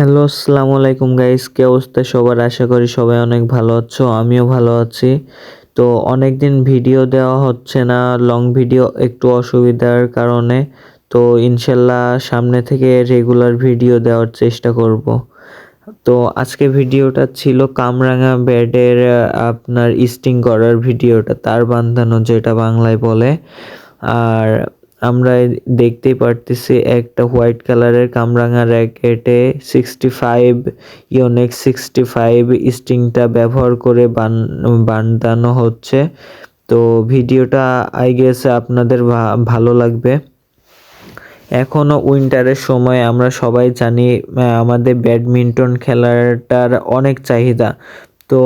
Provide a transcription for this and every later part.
Hello, আসসালামু আলাইকুম guys কি অবস্থা সবার? আশা করি সবাই অনেক ভালো আছো, আমিও ভালো আছি। তো অনেক দিন ভিডিও দেওয়া হচ্ছে না লং ভিডিও একটু অসুবিধার কারণে। তো ইনশাল্লাহ সামনে থেকে রেগুলার ভিডিও দেওয়ার চেষ্টা করব। তো আজকে ভিডিওটা ছিল কামরাঙা বেডের আপনার স্টিং করার ভিডিওটা তার বান্ধানো যেটা বাংলায় বলে। আর আমরা দেখতেই পারতেছি একটা হোয়াইট কালারের কামরাঙা র্যাকেটে sixty five Yonex sixty five স্ট্রিংটা ব্যবহার করে বান, বান্ধানো হচ্ছে। তো ভিডিওটা আই গেছে আপনাদের ভালো লাগবে। এখনও উইন্টারের সময়, আমরা সবাই জানি আমাদের ব্যাডমিন্টন খেলাটার অনেক চাহিদা। তো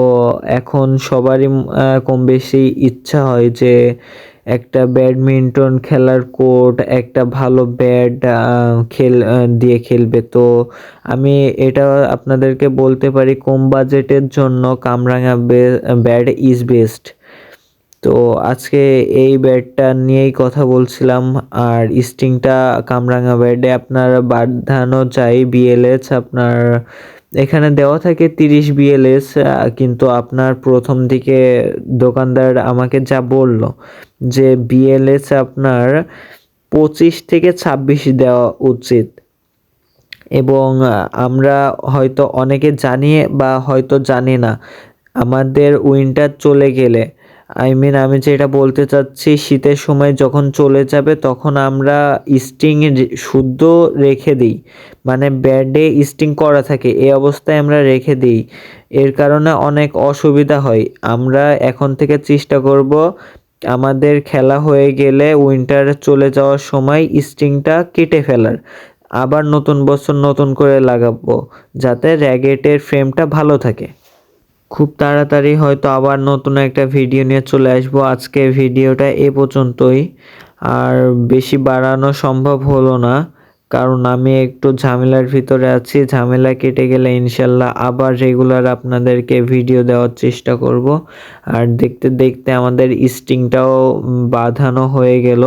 এখন সবারই কম বেশি ইচ্ছা হয় যে একটা ব্যাডমিন্টন খেলার কোর্ট, একটা ভালো ব্যাট খেল দিয়ে খেলবে। তো আমি এটা আপনাদেরকে বলতে পারি, কম বাজেটের জন্য কামরাঙা ব্যাট ইজ বেস্ট তো আজকে এই ব্যাটটা নিয়েই কথা বলছিলাম, আর স্টিংটা কামরাঙা ব্যাডে আপনার বাঁধানো চাই বিএলএস আপনার এখানে দেওয়া থাকে তিরিশ বিএলএস কিন্তু আপনার প্রথম দিকে দোকানদার আমাকে যা বলল যে বিএলএস আপনার পঁচিশ থেকে ছাব্বিশ দেওয়া উচিত। এবং আমরা হয়তো অনেকে জানিয়ে বা হয়তো জানি না, আমাদের উইন্টার চলে গেলে আই মিন আমি যেটা বলতে চাচ্ছি, শীতের সময় যখন চলে যাবে, তখন আমরা স্টিং শুদ্ধ রেখে দিই। মানে ব্যাডে স্টিং করা থাকে, এই অবস্থায় আমরা রেখে দিই। এর কারণে অনেক অসুবিধা হয়। আমরা এখন থেকে চেষ্টা করব, আমাদের খেলা হয়ে গেলে উইন্টার চলে যাওয়ার সময় স্টিংটা কেটে ফেলার। আবার নতুন বছর নতুন করে লাগাবো, যাতে র্যাগেটের ফ্রেমটা ভালো থাকে। খুব তাড়াতাড়ি হয়তো আবার নতুন একটা ভিডিও নিয়ে চলে আসব। আজকে ভিডিওটা এ পর্যন্তই। আর বেশি বাড়ানো সম্ভব হলো না, কারণ আমি একটু ঝামেলার ভিতরে আছি। ঝামেলা কেটে গেলে ইনশাল্লাহ আবার রেগুলার আপনাদেরকে ভিডিও দেওয়ার চেষ্টা করব। আর দেখতে দেখতে আমাদের স্টিংটাও বাঁধানো হয়ে গেল।